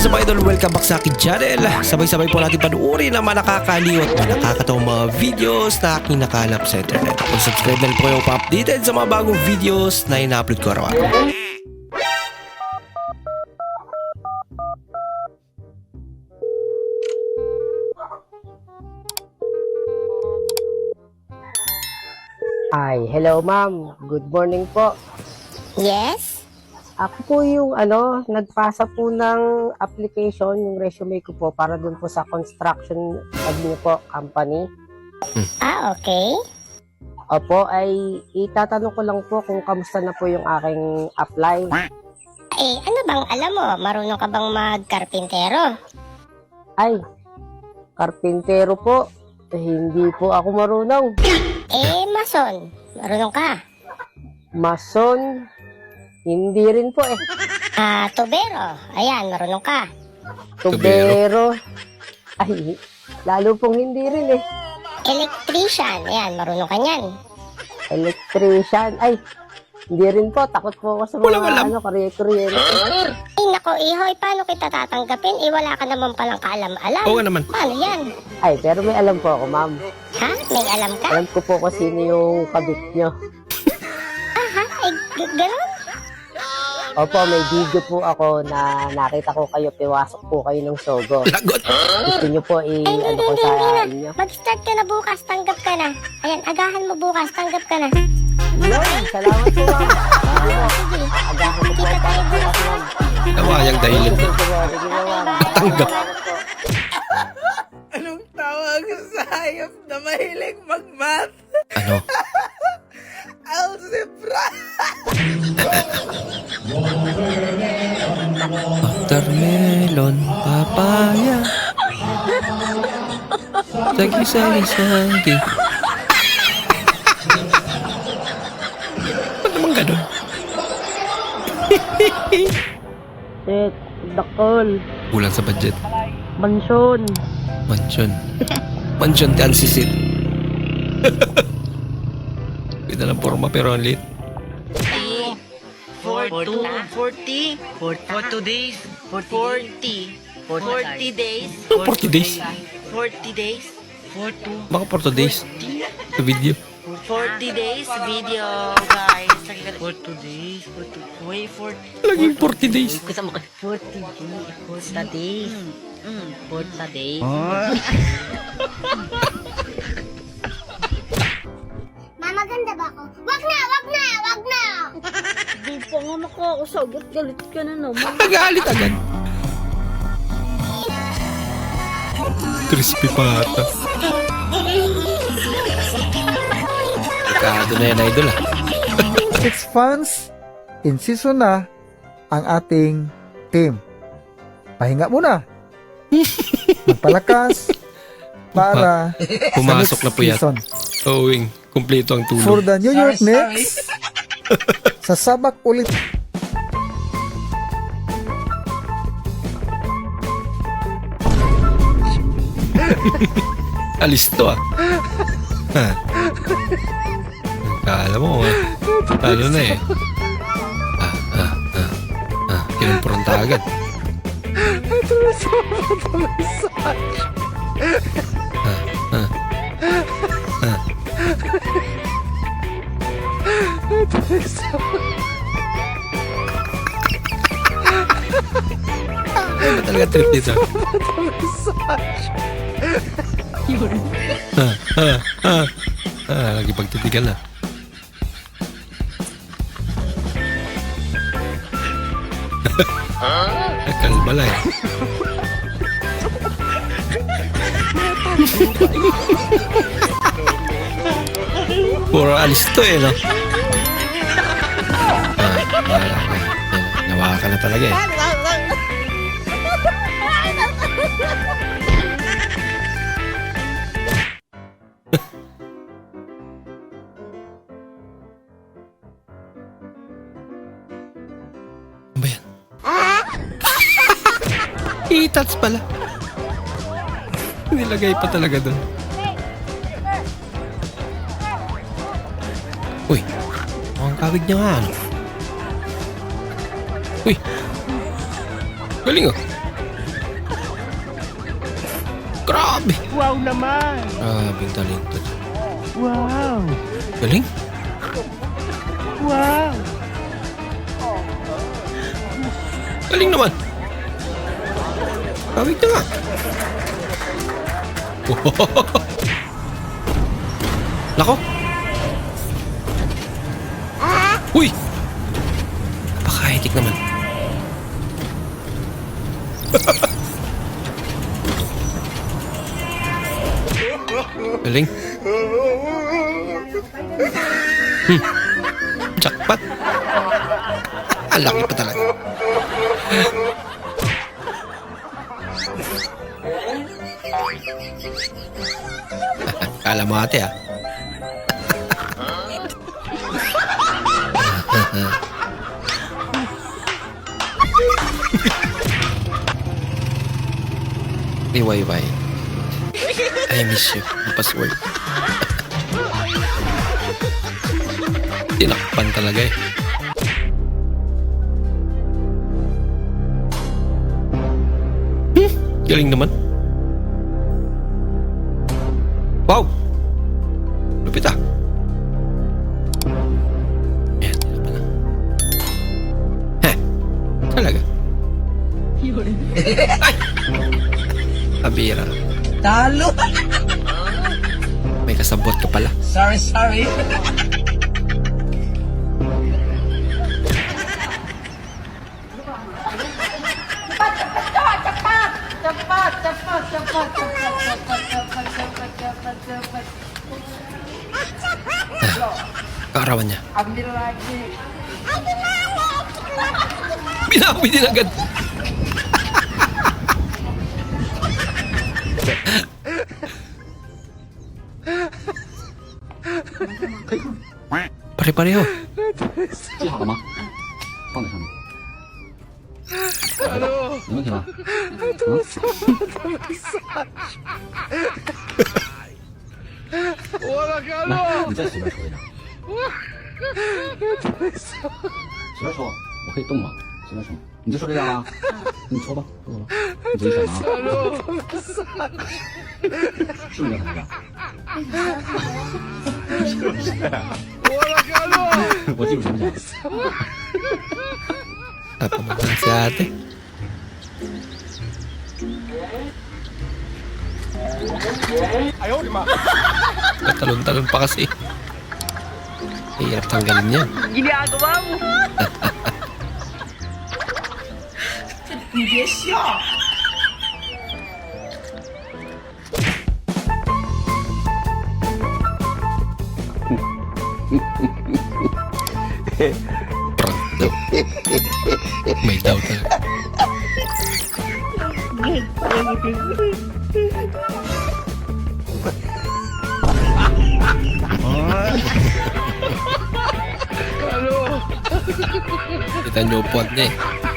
is up idol? Welcome back sa akin channel. Sabay-sabay po natin panuorin ang mga nakakaliw at mga nakakatawang mga videos na aking nakalap sa internet. Kung subscribe na po kayo pa-updated sa mga bagong videos na ina-upload ko araw-araw. Ay, hello ma'am. Good morning po. Yes? Ako po yung ano, nagpasa po ng application, yung resume ko po para dun po sa construction sabi niyo po, company. Ah, okay. Opo, ay itatanong ko lang po kung kamusta na po yung aking apply. Eh, ano bang alam mo? Marunong ka bang magkarpintero? Ay, karpintero po. Eh, hindi po ako marunong. Eh, mason. Marunong ka. Mason, hindi rin po eh. Ah, tubero. Ayan, marunong ka. Tubero. Ay, lalo pong hindi rin eh. Electrician. Ayan, marunong ka niyan. Electrician. Ay, hindi rin po. Takot po ako sa mga Walang alam. ano, kuryente-kuryente. Ay, nako, ihoy, paano kita tatanggapin? Eh, wala ka naman palang kaalam-alam. Oo nga naman. Paano yan? Ay, pero may alam po ako, ma'am. Ha? May alam ka? Alam ko po kung sino yung kabit nyo. Opo, may video po ako na nakita ko kayo, piwasok po kayo ng sogo. Lagot! Gusto nyo po i- Ay, hindi, ano ko sa hindi inyo. Mag-start ka na bukas, tanggap ka na. Ayan, agahan mo bukas, tanggap ka na. Yun, salamat po, ma'am. Ano, Sige, agahan ko po para bukas. ma'am. Nawayang dahilan po, po, ma'am. Tanggap. Salamat po. Anong tawag sa hayop na mahilig mag-math? Sagi, sagi. Ba't naman ganun? Shit, dakol. Kulang sa budget. Mansyon. Mansion. Mansion kan sisit. Kita ng forma pero ang lit. For two, 40, for, for two days, 40, 40 days, Ano 40 days? 40 days, for two, Baka 40 days. Sa video. 40 days video, guys. For two days, for two, wait, for, Laging 40 days. 40 days, 40 days, 40 days. Mama, ganda ba ako? Wag na, wag na, wag na! Di pa nga makakasagot, galit ka na naman. Nagalit agad. Crispy pata. Dekado na yan, idol ah. Six fans in season na ang ating team. Pahinga muna. Magpalakas para Pumasok sa na next po yan. season. Owing, kumpleto ang For tulog. the New York Knicks, sasabak ulit Alis to ah. Kala mo ah. Ano na eh. Ah, ah, ah. Ah, kinumpronta agad. Ah, ah. Ah. Ano ba talaga trip dito? Ah, ah, ah. Ah, lagi pagtitigan na. Kalbala eh. Puro alis to eh, no? Ah, wala ka. Yan, nawakan ka na talaga eh. Itats pala. Nilagay pa talaga doon. Uy, mukhang kawig niya nga, ano? Uy, galing oh. Grabe. Wow naman. Grabe ang talento. Wow. Galing. Wow. Galing naman. Kawig na nga. Nako. Uy! Napaka-hectic naman. Galing. Hmm. Jackpot. Laki pa talaga. Kala mo ate ah. Iwayway. I miss you. Ang password. Tinakpan talaga eh. Hmm, galing naman. Ay! Abira. Talo! May kasabot ka pala. Sorry, sorry. Kaarawan niya. Binawi din agad. Très paléo. Chị hỏi mà. Con này sao này? Allô Đúng rồi. Attends, ça Oh la calme 你再随便说一张。随便说，我可以动吗？随便说，你就说这张啊？你戳吧，说吧，你自己选啊。是不是这张？我记住想不想？ Napamagana si ate. Tatalon-talon pa kasi. Hirap tanggalin yan. Ginagawa mo. Yes, siya. Prank daw. May doubt talaga. Kita niyo po niya eh.